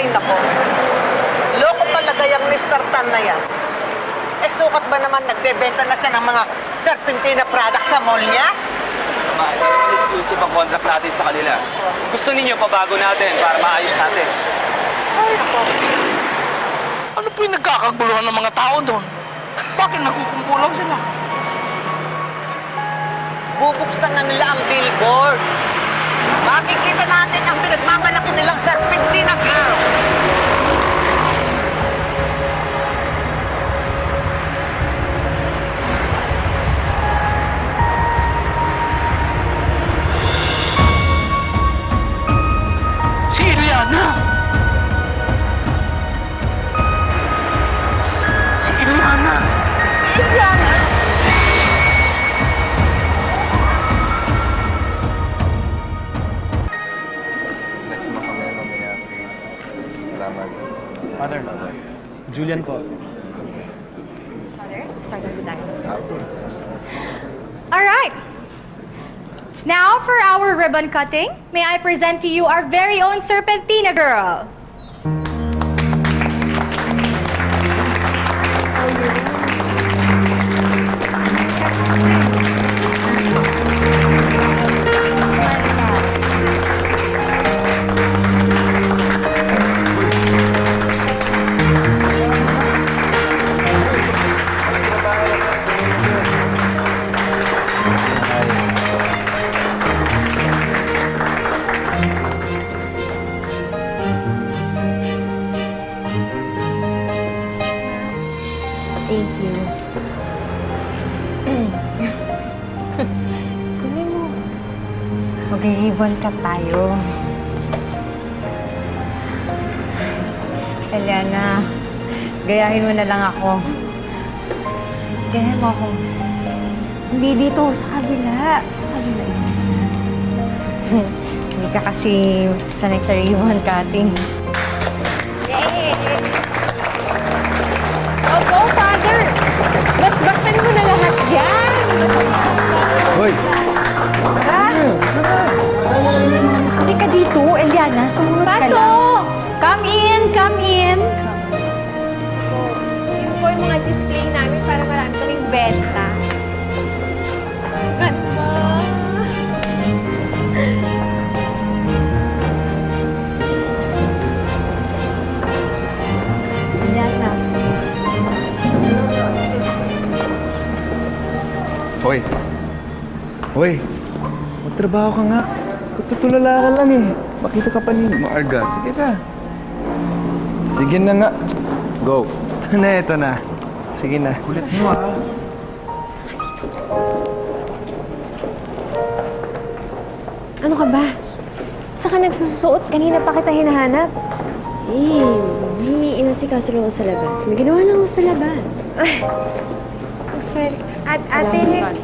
Ay, nako. Loko talaga yung Mr. Tan na yan. Eh, sukat ba naman nagbebenta na siya ng mga serpentina product sa mall niya? Ma, exclusive ang contract natin sa kanila. Gusto ninyo pabago natin para maayos natin. Ay, nako. Ano po yung nagkakaguluhan ng mga tao doon? Bakit nagkukumpulan sila? Bubuksan na nila ang billboard. Makikita natin ang pinagmamalaki nilang serpentina girl. Si Salamat. Father, Julian po. Father, start na tayo. All right. Now for our ribbon cutting, may I present to you our very own Serpentina girl. Mag-ribbon cut tayo. Eliana, gayahin mo na lang ako. Gayahin mo ako. Hindi dito, sa kabila. Sa kabila. Hindi ka kasi sanay sa ribbon cutting. Eliana. Sumunod ka lang. Pasok! Come in, come in! Yun po yung mga display namin para marami kaming benta. Ganda! Eliana. Hoy! Hoy! Magtrabaho ka nga. Tutulala ka lang eh. Makita ka pa ni Maarga. Sige na. Sige na nga. Go. Ito na, ito na. Sige na. Kulit mo ah. Ano ka ba? Saka nagsusuot? Kanina pa kita hinahanap. Eh, hihingiin na si Kaso sa labas. May ginawa lang ako sa labas. Ay, sorry. At ate, Nick.